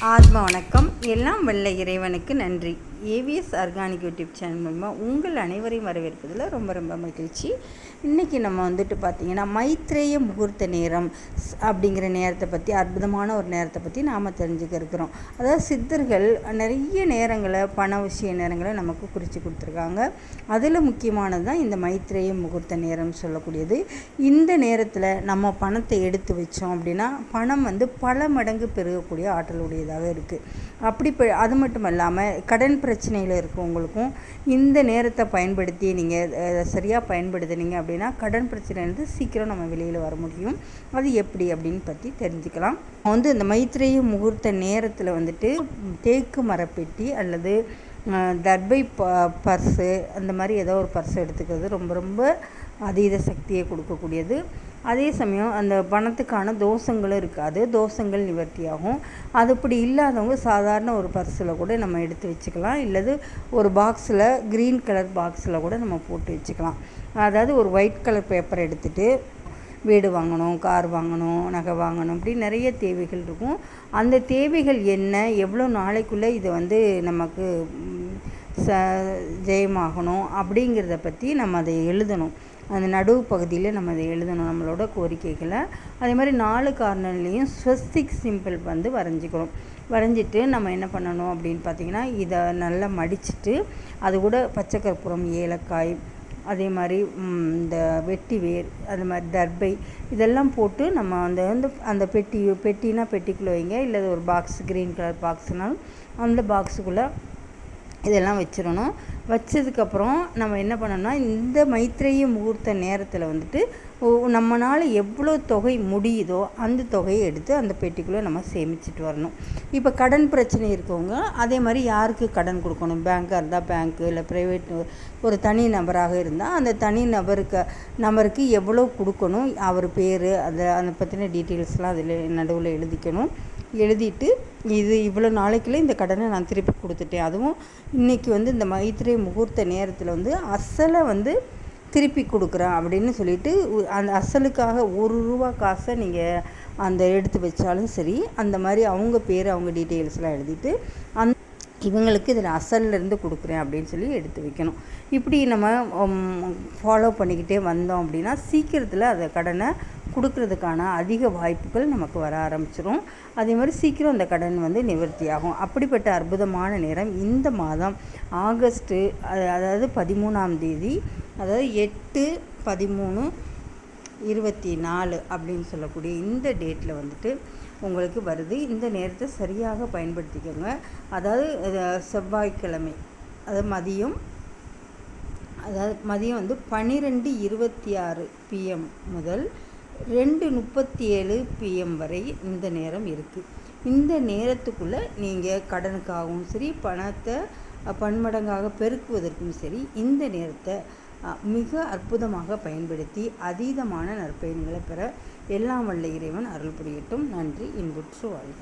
ஆத்ம வணக்கம். எல்லாம் வெள்ள இறைவனுக்கு நன்றி. ஏவிஎஸ் ஆர்கானிக் யூடியூப் சேனல் மூலமாக உங்கள் அனைவரையும் வரவேற்பதில் ரொம்ப ரொம்ப மகிழ்ச்சி. இன்றைக்கி நம்ம வந்துட்டு பார்த்திங்கன்னா மைத்ரேய முகூர்த்த நேரம் ஸ் அப்படிங்கிற நேரத்தை பற்றி அற்புதமான ஒரு நேரத்தை பற்றி நாம் தெரிஞ்சுக்க இருக்கிறோம். அதாவது சித்தர்கள் நிறைய நேரங்களை பண விஷய நேரங்களை நமக்கு குறித்து கொடுத்துருக்காங்க. அதில் முக்கியமானது தான் இந்த மைத்ரேய முகூர்த்த நேரம் சொல்லக்கூடியது. இந்த நேரத்தில் நம்ம பணத்தை எடுத்து வச்சோம் அப்படின்னா பணம் வந்து பல மடங்கு பெருகக்கூடிய ஆற்றல் உடையதாக இருக்குது அப்படி அது மட்டும் இல்லாமல் கடன் பிரச்சனையில் இருக்கவங்களுக்கும் இந்த நேரத்தை பயன்படுத்தி நீங்கள் சரியாக பயன்படுத்துனீங்க அப்படின்னா கடன் பிரச்சனையிலேருந்து சீக்கிரம் நம்ம வெளியில் வர முடியும். அது எப்படி அப்படின்னு பற்றி தெரிஞ்சுக்கலாம். வந்து இந்த மைத்ரேய முகூர்த்த நேரத்தில் வந்துட்டு தேக்கு மரப்பெட்டி அல்லது தர்பை ப பர்ஸு அந்த மாதிரி ஏதோ ஒரு பர்ஸ் எடுத்துக்கிறது ரொம்ப ரொம்ப அதீத சக்தியை கொடுக்கக்கூடியது. அதே சமயம் அந்த பணத்துக்கான தோஷங்களும் இருக்காது. தோஷங்கள் நிவர்த்தியாகும். அது இப்படி இல்லாதவங்க சாதாரண ஒரு பர்ஸில் கூட நம்ம எடுத்து வச்சுக்கலாம். இல்லது ஒரு பாக்ஸில் க்ரீன் கலர் பாக்ஸில் கூட நம்ம போட்டு வச்சுக்கலாம். அதாவது ஒரு ஒயிட் கலர் பேப்பர் எடுத்துகிட்டு வீடு வாங்கணும் கார் வாங்கணும் நகை வாங்கணும் இப்படி நிறைய தேவைகள் இருக்கும். அந்த தேவைகள் என்ன? எவ்வளோ நாளைக்குள்ளே இது வந்து நமக்கு ச ஜெயமாகணும்? அப்படிங்கிறத பற்றி நம்ம அதை எழுதணும். அந்த நடுவு பகுதியில் நம்ம அதை எழுதணும் நம்மளோட கோரிக்கைகளை. அதே மாதிரி நாலு கார்னர்லேயும் ஸ்வஸ்திக் சிம்பிள் வந்து வரைஞ்சிக்கிறோம் வரைஞ்சிட்டு நம்ம என்ன பண்ணணும் அப்படின்னு பார்த்தீங்கன்னா இதை நல்லா மடிச்சுட்டு அது கூட பச்சை கற்பூரம் ஏலக்காய் அதே மாதிரி இந்த வெட்டி வேர் அது மாதிரி தர்பை இதெல்லாம் போட்டு நம்ம அந்த வந்து அந்த பெட்டி பெட்டினா பெட்டிக்குள்ளே வைங்க. இல்லை ஒரு பாக்ஸ் க்ரீன் கலர் பாக்ஸ்னாலும் அந்த பாக்ஸுக்குள்ளே இதெல்லாம் வச்சிடணும் வச்சதுக்கப்புறம் நம்ம என்ன பண்ணோம்னா இந்த மைத்ரேய முகூர்த்த நேரத்தில் வந்துட்டு நம்மளால் எவ்வளோ தொகை முடியுதோ அந்த தொகையை எடுத்து அந்த பெட்டிக்குள்ளே நம்ம சேமிச்சிட்டு வரணும். இப்போ கடன் பிரச்சனை இருக்கவங்க அதே மாதிரி யாருக்கு கடன் கொடுக்கணும்? பேங்க்காக இருந்தால் பேங்க்கு இல்லை ப்ரைவேட் ஒரு தனி நபராக இருந்தால் அந்த தனி நபருக்கு நபருக்கு எவ்வளோ கொடுக்கணும்? அவர் பேர் அதை அதை பற்றின டீட்டெயில்ஸ்லாம் அதில் நடுவில் எழுதிக்கணும். எழுதிட்டு இது இவ்வளோ நாளைக்குள்ளே இந்த கடனை நான் திருப்பி கொடுத்துட்டேன். அதுவும் இன்றைக்கி வந்து இந்த மைத்திரை முகூர்த்த நேரத்தில் வந்து அசலை வந்து திருப்பி கொடுக்குறேன் அப்படின்னு சொல்லிட்டு அந்த அசலுக்காக ஒரு ரூபா காசை நீங்கள் அந்த எடுத்து வச்சாலும் சரி அந்த மாதிரி அவங்க பேர் அவங்க டீட்டெயில்ஸ்லாம் எழுதிட்டு அந் இவங்களுக்கு இதில் அசல்லேருந்து கொடுக்குறேன் அப்படின்னு சொல்லி எடுத்து வைக்கணும். இப்படி நம்ம ஃபாலோ பண்ணிக்கிட்டே வந்தோம் அப்படின்னா சீக்கிரத்தில் அந்த கடனை கொடுக்கறதுக்கான அதிக வாய்ப்புகள் நமக்கு வர ஆரம்பிச்சிடும் அதே மாதிரி சீக்கிரம் அந்த கடன் வந்து நிவர்த்தியாகும். அப்படிப்பட்ட அற்புதமான நேரம் இந்த மாதம் ஆகஸ்ட்டு அதாவது பதிமூணாம் தேதி அதாவது எட்டு பதிமூணு இருபத்தி நாலு அப்படின்னு சொல்லக்கூடிய இந்த டேட்டில் வந்துட்டு உங்களுக்கு வருது. இந்த நேரத்தை சரியாக பயன்படுத்திக்கோங்க. அதாவது செவ்வாய்க்கிழமை அதாவது மதியம் அதாவது மதியம் வந்து பன்னிரெண்டு இருபத்தி ஆறு பிஎம் முதல் ரெண்டு முப்பத்தி ஏழு பிஎம் வரை இந்த நேரம் இருக்குது இந்த நேரத்துக்குள்ளே நீங்கள் கடனுக்காகவும் சரி பணத்தை பன்மடங்காக பெருக்குவதற்கும் சரி இந்த நேரத்தை மிக அற்புதமாக பயன்படுத்தி அதீதமான நற்பயன்களை பெற எல்லாம் வல்ல இறைவன் அருள் புரியட்டும் நன்றி இன்புற்று வாழ்க.